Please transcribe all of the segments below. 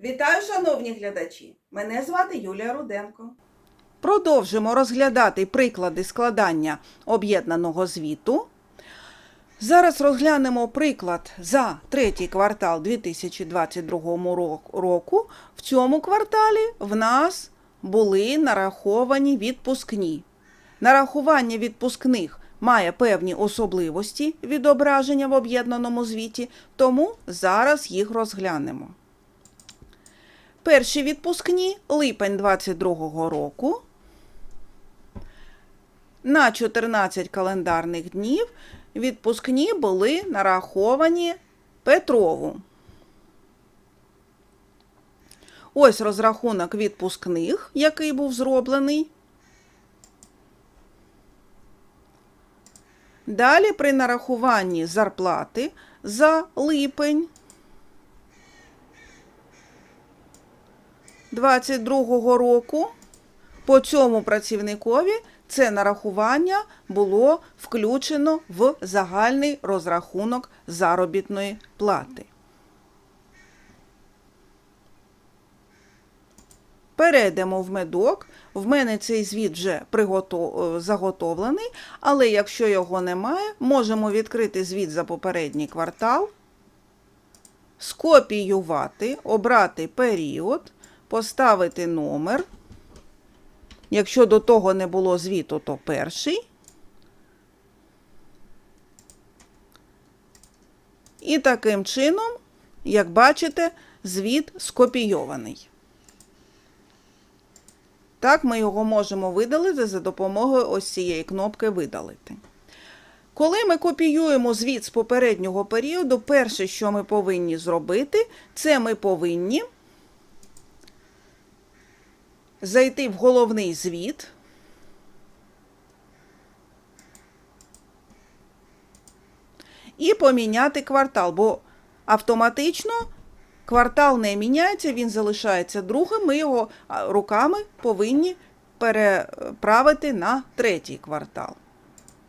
Вітаю, шановні глядачі! Мене звати Юлія Руденко. Продовжимо розглядати приклади складання об'єднаного звіту. Зараз розглянемо приклад за третій квартал 2022 року. В цьому кварталі в нас були нараховані відпускні. Нарахування відпускних має певні особливості відображення в об'єднаному звіті, тому зараз їх розглянемо. Перші відпускні липень 22 року. На 14 календарних днів відпускні були нараховані Петрову. Ось розрахунок відпускних, який був зроблений. Далі при нарахуванні зарплати за липень 22 року по цьому працівникові це нарахування було включено в загальний розрахунок заробітної плати. Перейдемо в медок. В мене цей звіт вже пригото- е, заготовлений, але якщо його немає, можемо відкрити звіт за попередній квартал, скопіювати, обрати період, поставити номер. Якщо до того не було звіту, то перший. І таким чином, як бачите, звіт скопійований. Так, ми його можемо видалити за допомогою ось цієї кнопки Видалити. Коли ми копіюємо звіт з попереднього періоду, перше, що ми повинні зробити, це ми повинні зайти в головний звіт. І поміняти квартал, бо автоматично квартал не міняється, він залишається другим. Ми його руками повинні переправити на третій квартал.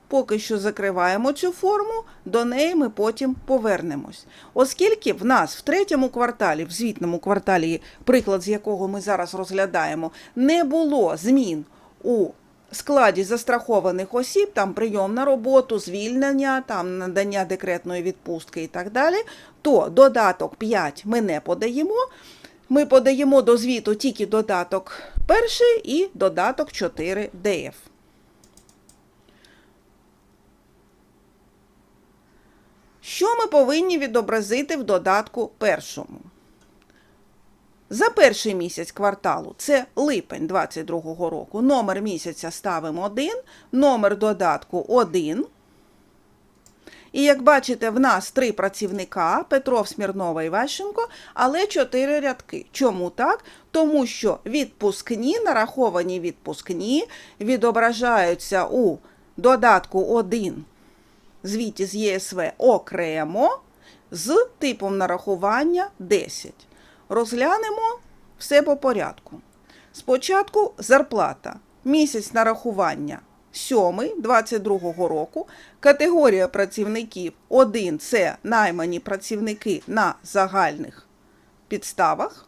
Поки що закриваємо цю форму, до неї ми потім повернемось. Оскільки в нас в третьому кварталі, в звітному кварталі, приклад з якого ми зараз розглядаємо, не було змін у складі застрахованих осіб, там прийом на роботу, звільнення, там надання декретної відпустки і так далі, то додаток 5 ми не подаємо. Ми подаємо до звіту тільки додаток перший і додаток 4 ДФ. Що ми повинні відобразити в додатку першому? За перший місяць кварталу, це липень 2022 року, номер місяця ставимо 1, номер додатку 1. І як бачите, в нас три працівника Петров, Смірнова і Ващенко, але чотири рядки. Чому так? Тому що відпускні, нараховані відпускні, відображаються у додатку 1 звіті з ЄСВ окремо з типом нарахування 10. Розглянемо все по порядку. Спочатку зарплата. Місяць нарахування 7 22 року. Категорія працівників 1 це наймані працівники на загальних підставах.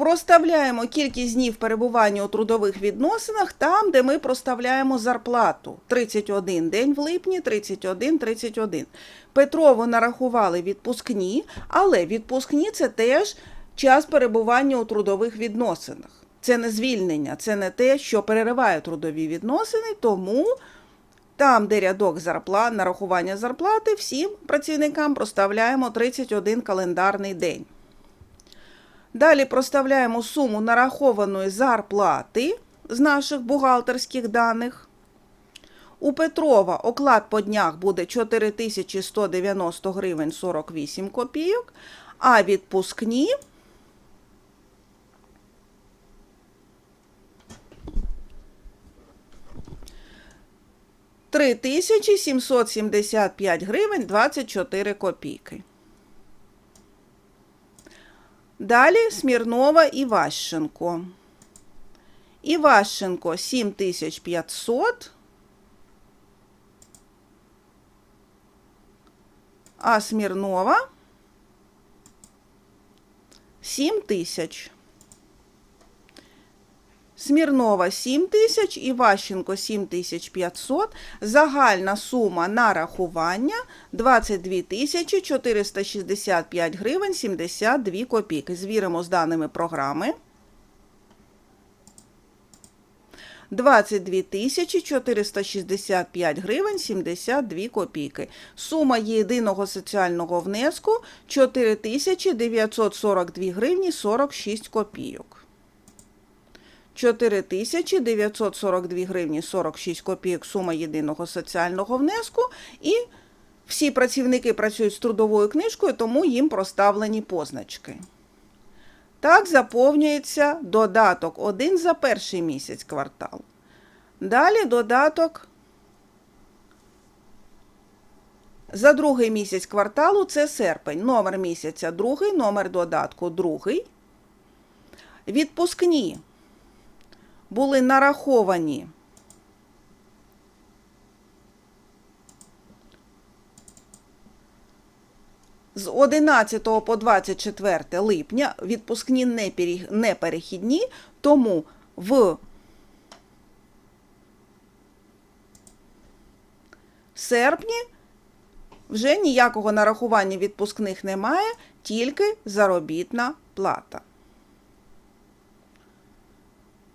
Проставляємо кількість днів перебування у трудових відносинах там, де ми проставляємо зарплату. 31 день в липні, 31, 31. Петрову нарахували відпускні, але відпускні це теж час перебування у трудових відносинах. Це не звільнення, це не те, що перериває трудові відносини, тому там, де рядок зарплат, нарахування зарплати, всім працівникам проставляємо 31 календарний день. Далі проставляємо суму нарахованої зарплати з наших бухгалтерських даних. У Петрова оклад по днях буде 4190 гривень 48 копійок, а відпускні три тисячі 775 гривень 24 копійки. Далі Смірнова і Ващенко. Іващенко 7500 а Смірнова 7 тисяч. Смірнова 7 тисяч, Іващенко 7500. Загальна сума нарахування 22 тисячі 465 гривень 72 копійки. Звіримо з даними програми. 22 тисячі 465 гривень 72 копійки. Сума єдиного соціального внеску 4 тисячі 942 гривні 46 копійок. 4 тисячі 942 гривні 46 копійок сума єдиного соціального внеску і всі працівники працюють з трудовою книжкою, тому їм проставлені позначки. Так заповнюється додаток 1 за перший місяць кварталу. Далі додаток за другий місяць кварталу це серпень. Номер місяця другий, номер додатку другий. Відпускні були нараховані з 11 по 24 липня відпускні не перехідні, тому в серпні вже ніякого нарахування відпускних немає, тільки заробітна плата.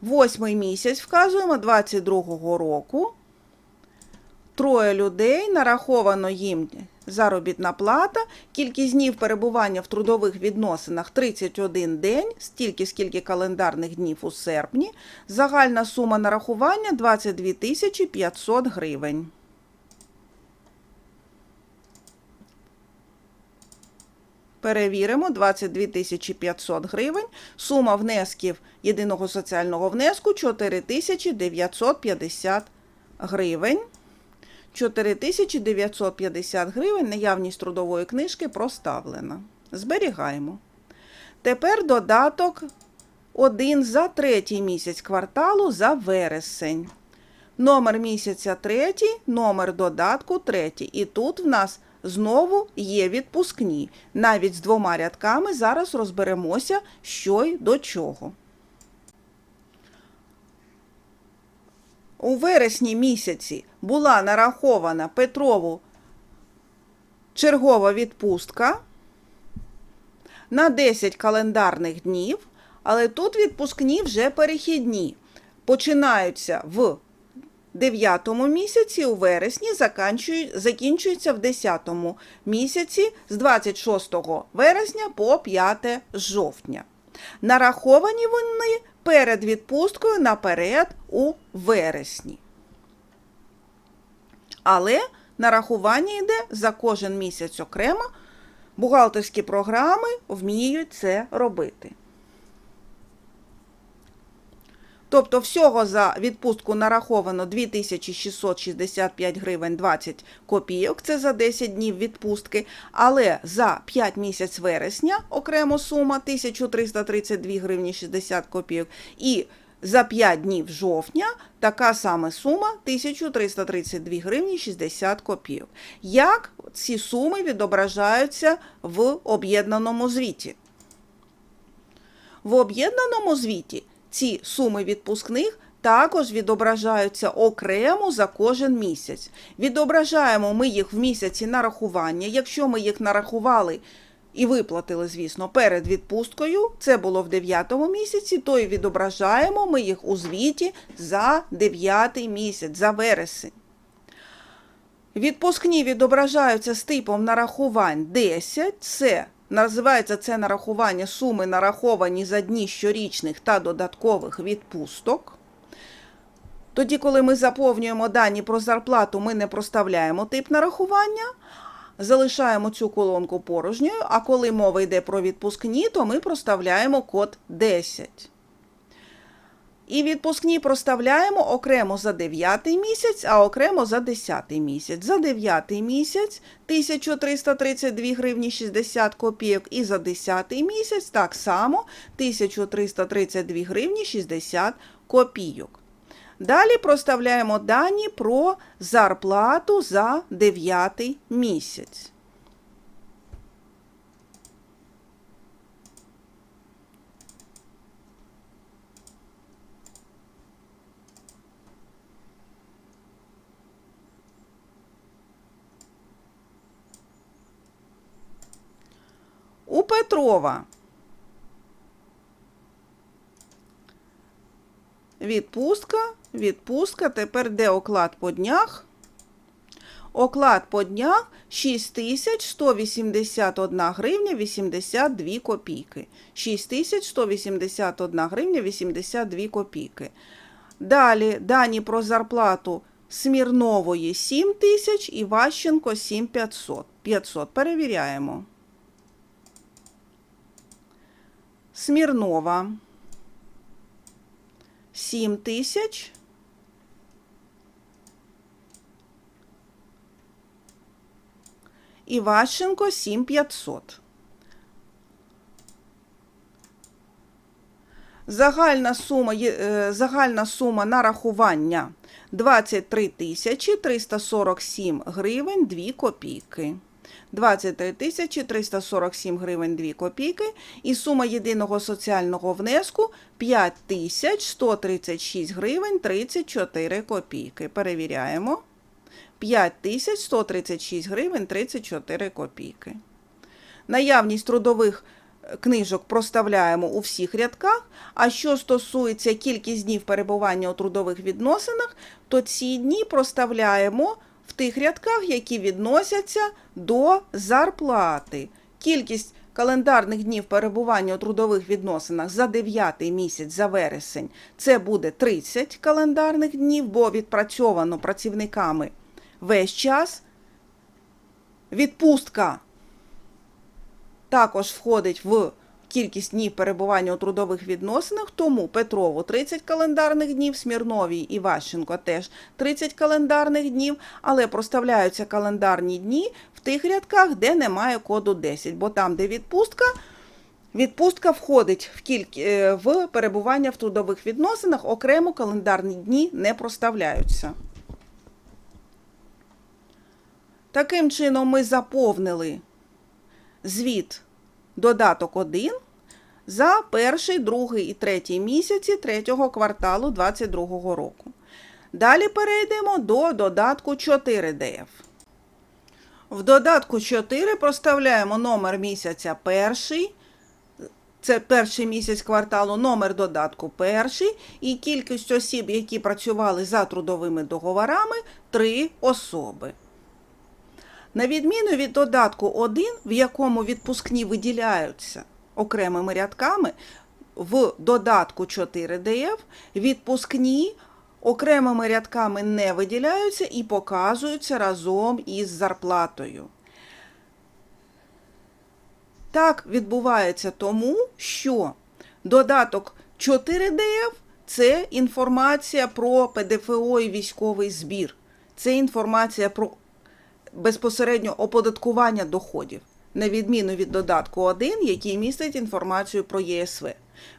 Восьмий місяць вказуємо 22-го року. Троє людей нараховано їм заробітна плата. Кількість днів перебування в трудових відносинах 31 день, стільки скільки календарних днів у серпні. Загальна сума нарахування 22 500 гривень. Перевіримо 22 тисячі 500 гривень. Сума внесків єдиного соціального внеску 4 тисячі 950 гривень. 4 тисячі 950 гривень наявність трудової книжки проставлена. Зберігаємо. Тепер додаток 1 за третій місяць кварталу за вересень. Номер місяця третій, номер додатку третій. І тут в нас знову є відпускні. Навіть з двома рядками зараз розберемося, що й до чого. У вересні місяці була нарахована Петрову чергова відпустка на 10 календарних днів, але тут відпускні вже перехідні. Починаються в 9 місяці, у вересні, закінчуються в 10 місяці з 26 вересня по 5 жовтня. Нараховані вони перед відпусткою наперед у вересні. Але нарахування йде за кожен місяць окремо. Бухгалтерські програми вміють це робити. Тобто всього за відпустку нараховано 2665 гривень 20 копійок, це за 10 днів відпустки, але за 5 місяць вересня окремо сума 1332 гривні 60 копійок і за 5 днів жовтня така сама сума 1332 гривні 60 копійок. Як ці суми відображаються в об'єднаному звіті? В об'єднаному звіті ці суми відпускних також відображаються окремо за кожен місяць. Відображаємо ми їх в місяці нарахування. Якщо ми їх нарахували і виплатили, звісно, перед відпусткою, це було в 9 місяці, то і відображаємо ми їх у звіті за 9 місяць, за вересень. Відпускні відображаються з типом нарахувань 10. Це називається це нарахування суми нараховані за дні щорічних та додаткових відпусток. Тоді, коли ми заповнюємо дані про зарплату, ми не проставляємо тип нарахування, залишаємо цю колонку порожньою, а коли мова йде про відпускні, то ми проставляємо код 10. І відпускні проставляємо окремо за 9 місяць, а окремо за 10 місяць. За 9 місяць 1332 гривні 60 копійок, і за 10 місяць так само 1332 гривні 60 копійок. Далі проставляємо дані про зарплату за 9 місяць. У Петрова відпустка, відпустка. Тепер де оклад по днях? Оклад по днях 6181 гривня 82 копійки. 6181 гривня 82 копійки. Далі дані про зарплату Смірнової 7 тисяч і Ващенко 7500. 500. Перевіряємо. Смірнова 7 тисяч. Іващенко 7500. Загальна сума, е, загальна сума нарахування 23 тисячі 347 гривень 2 копійки. 23 тисячі 347 гривень 2 копійки. І сума єдиного соціального внеску 5 тисяч 136 гривень 34 копійки. Перевіряємо. 5136 гривень 34 копійки. Наявність трудових е, книжок проставляємо у всіх рядках. А що стосується кількість днів перебування у трудових відносинах, то ці дні проставляємо в тих рядках, які відносяться до зарплати. Кількість календарних днів перебування у трудових відносинах за 9 місяць за вересень це буде 30 календарних днів, бо відпрацьовано працівниками весь час. Відпустка також входить в кількість днів перебування у трудових відносинах, тому Петрову 30 календарних днів, Смірновій і Ващенко теж 30 календарних днів, але проставляються календарні дні в тих рядках, де немає коду 10, бо там, де відпустка, Відпустка входить в, кільк... е, в перебування в трудових відносинах, окремо календарні дні не проставляються. Таким чином, ми заповнили звіт додаток 1 за перший, другий і третій місяці третього кварталу 2022 року. Далі перейдемо до додатку 4 ДФ. В додатку 4 проставляємо номер місяця перший. Це перший місяць кварталу, номер додатку перший і кількість осіб, які працювали за трудовими договорами 3 особи. На відміну від додатку 1, в якому відпускні виділяються окремими рядками, в додатку 4 ДФ відпускні окремими рядками не виділяються і показуються разом із зарплатою. Так відбувається тому, що додаток 4 ДФ це інформація про ПДФО і військовий збір. Це інформація про безпосередньо оподаткування доходів, на відміну від додатку 1, який містить інформацію про ЄСВ.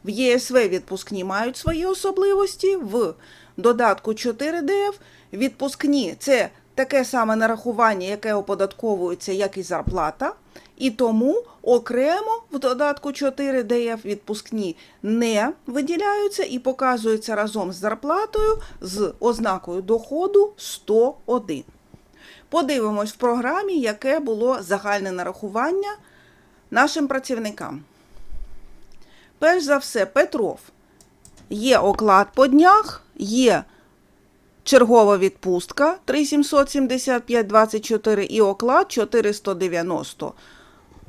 В ЄСВ відпускні мають свої особливості. В додатку 4 ДФ відпускні це таке саме нарахування, яке оподатковується, як і зарплата. І тому окремо в додатку 4 ДФ відпускні не виділяються і показуються разом з зарплатою з ознакою доходу 101. Подивимось в програмі, яке було загальне нарахування нашим працівникам. Перш за все, Петров. Є оклад по днях, є чергова відпустка 3775,24 і оклад 490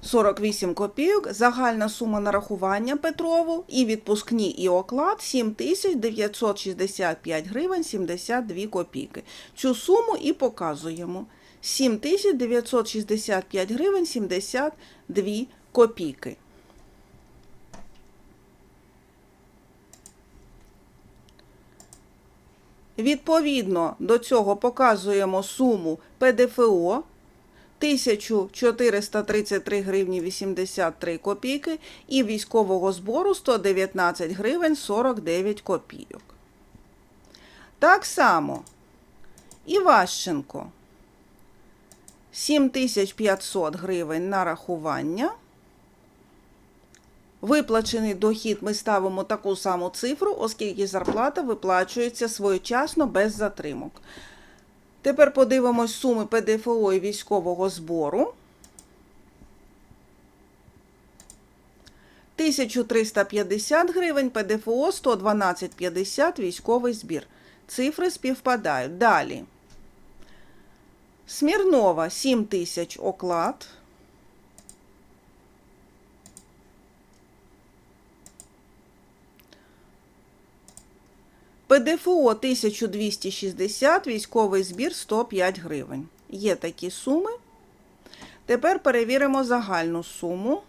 48 копійок, загальна сума нарахування Петрову і відпускні і оклад 7965 гривень 72 копійки. Цю суму і показуємо. 7965 гривень 72 копійки. Відповідно до цього показуємо суму ПДФО 1433 гривні 83 копійки і військового збору 119 гривень 49 копійок. Так само Іващенко 7500 гривень нарахування. Виплачений дохід ми ставимо таку саму цифру, оскільки зарплата виплачується своєчасно без затримок. Тепер подивимось суми ПДФО і військового збору. 1350 гривень, ПДФО 112,50 військовий збір. Цифри співпадають. Далі. Смірнова 7 тисяч оклад. ПДФО 1260, військовий збір 105 гривень. Є такі суми. Тепер перевіримо загальну суму.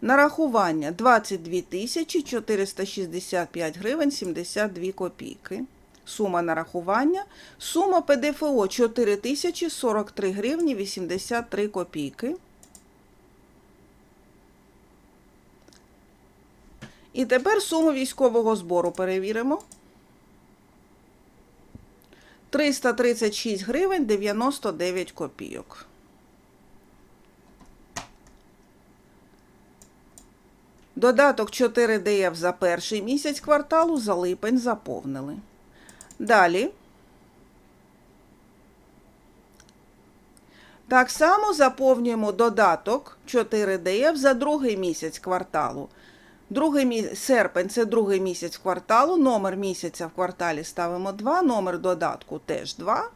Нарахування 22 тисячі 465 гривень 72 копійки. Сума нарахування. Сума ПДФО 4 тисячі 43 гривні 83 копійки. І тепер суму військового збору перевіримо. 336 гривень 99 копійок. Додаток 4 ДФ за перший місяць кварталу за липень заповнили. Далі. Так само заповнюємо додаток 4 ДФ за другий місяць кварталу. Другий мі... серпень це другий місяць кварталу. Номер місяця в кварталі ставимо 2, номер додатку теж 2.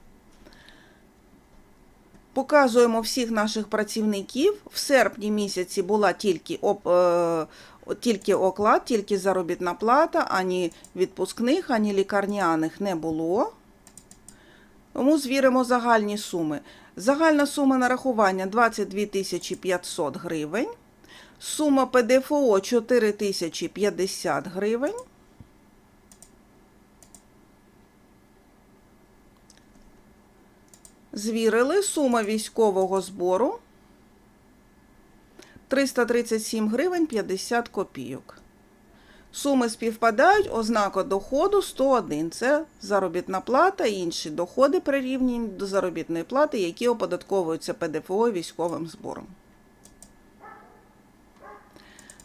Показуємо всіх наших працівників. В серпні місяці була тільки е... тільки оклад, тільки заробітна плата, ані відпускних, ані лікарняних не було. Тому звіримо загальні суми. Загальна сума нарахування 22 500 гривень. Сума ПДФО 4050 гривень. Звірили сума військового збору 337 гривень 50 копійок. Суми співпадають, ознака доходу 101. Це заробітна плата і інші доходи прирівняні до заробітної плати, які оподатковуються ПДФО військовим збором.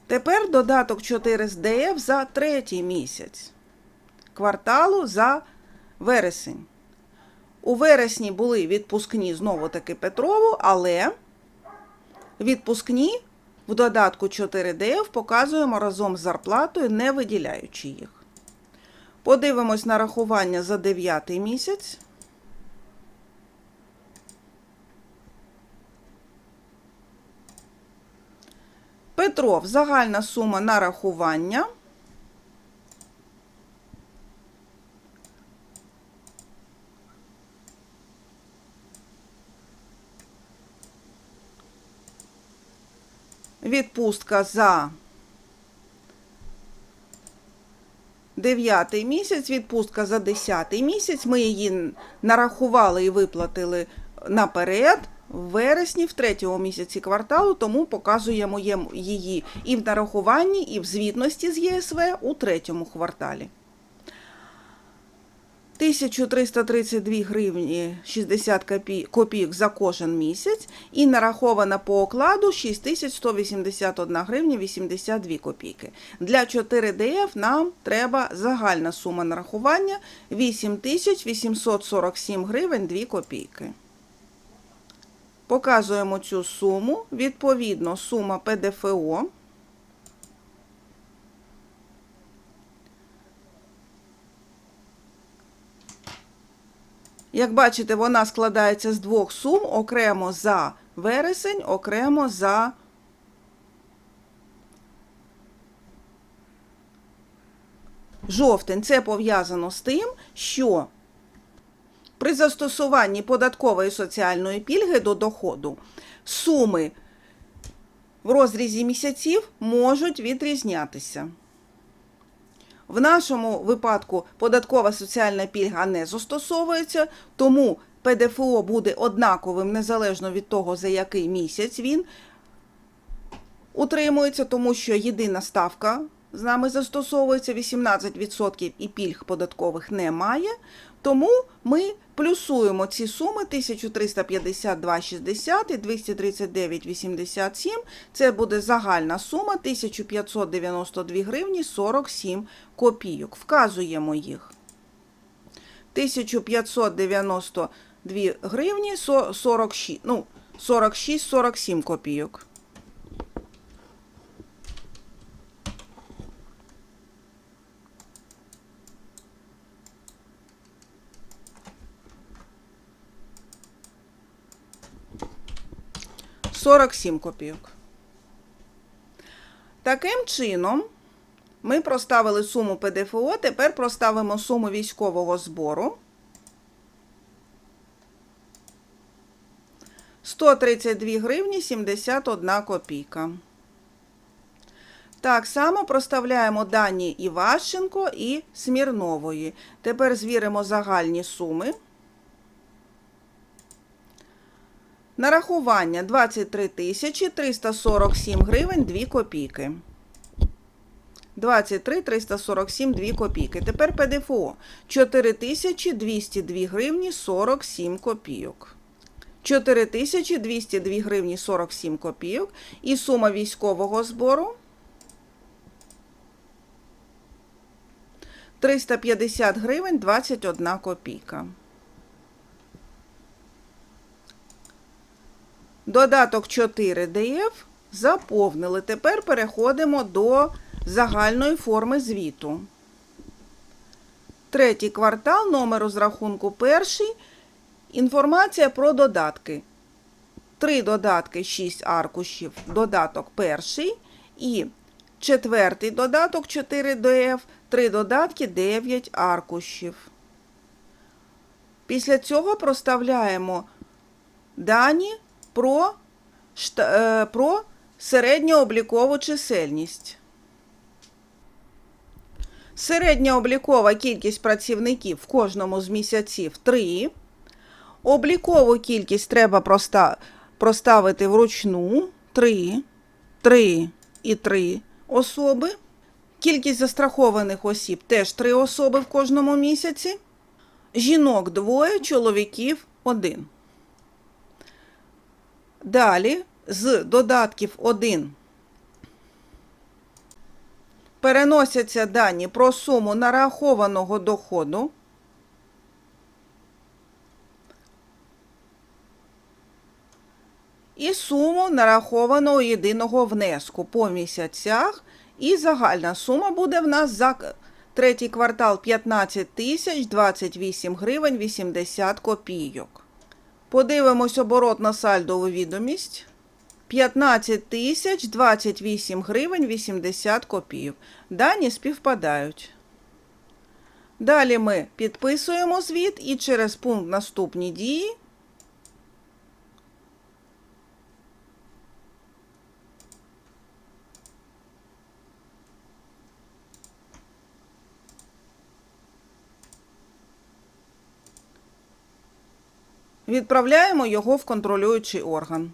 Тепер додаток 4 з ДФ за третій місяць кварталу за вересень. У вересні були відпускні знову таки Петрову, але відпускні в додатку 4DF показуємо разом з зарплатою, не виділяючи їх. Подивимось на рахування за 9 місяць. Петров загальна сума нарахування. Відпустка за 9 місяць, відпустка за 10 місяць. Ми її нарахували і виплатили наперед в вересні, в третьому місяці кварталу, тому показуємо її і в нарахуванні, і в звітності з ЄСВ у третьому кварталі. 1332 гривні 60 копійок за кожен місяць і нарахована по окладу 6181 гривня 82 копійки. Для 4 ДФ нам треба загальна сума нарахування 8847 гривень 2 копійки. Показуємо цю суму. Відповідно, сума ПДФО. Як бачите, вона складається з двох сум окремо за вересень, окремо за жовтень. Це пов'язано з тим, що при застосуванні податкової соціальної пільги до доходу суми в розрізі місяців можуть відрізнятися. В нашому випадку податкова соціальна пільга не застосовується, тому ПДФО буде однаковим незалежно від того, за який місяць він утримується, тому що єдина ставка з нами застосовується 18% і пільг податкових немає. Тому ми плюсуємо ці суми 1352,60 і 239,87. Це буде загальна сума 1592 гривні 47 копійок. Вказуємо їх. 1592 гривні 46, ну, 46-47 копійок. 47 копійок. Таким чином, ми проставили суму ПДФО, тепер проставимо суму військового збору. 132 гривні 71 копійка. Так само проставляємо дані Іващенко і Смірнової. Тепер звіримо загальні суми. Нарахування 23 тисячі 347 гривень 2 копійки. 23 347 2 копійки. Тепер ПДФО 4202 гривні 47 копійок. 4202 гривні 47 копійок. І сума військового збору 350 гривень 21 копійка. Додаток 4 ДФ заповнили. Тепер переходимо до загальної форми звіту. Третій квартал, номер розрахунку перший. Інформація про додатки. Три додатки, 6 аркушів, додаток перший. І четвертий додаток 4 ДФ, три додатки 9 аркушів. Після цього проставляємо дані про, е, про середньооблікову чисельність. Середня облікова кількість працівників в кожному з місяців 3. Облікову кількість треба проста- проставити вручну 3, 3 і 3 особи. Кількість застрахованих осіб теж 3 особи в кожному місяці. Жінок двоє, чоловіків один. Далі з додатків 1 переносяться дані про суму нарахованого доходу. І суму нарахованого єдиного внеску по місяцях. І загальна сума буде в нас за третій квартал 15 тисяч 28 гривень 80 копійок. Подивимось оборот на сальдову відомість. 15 тисяч 28 гривень 80 копійок. Дані співпадають. Далі ми підписуємо звіт і через пункт наступні дії відправляємо його в контролюючий орган.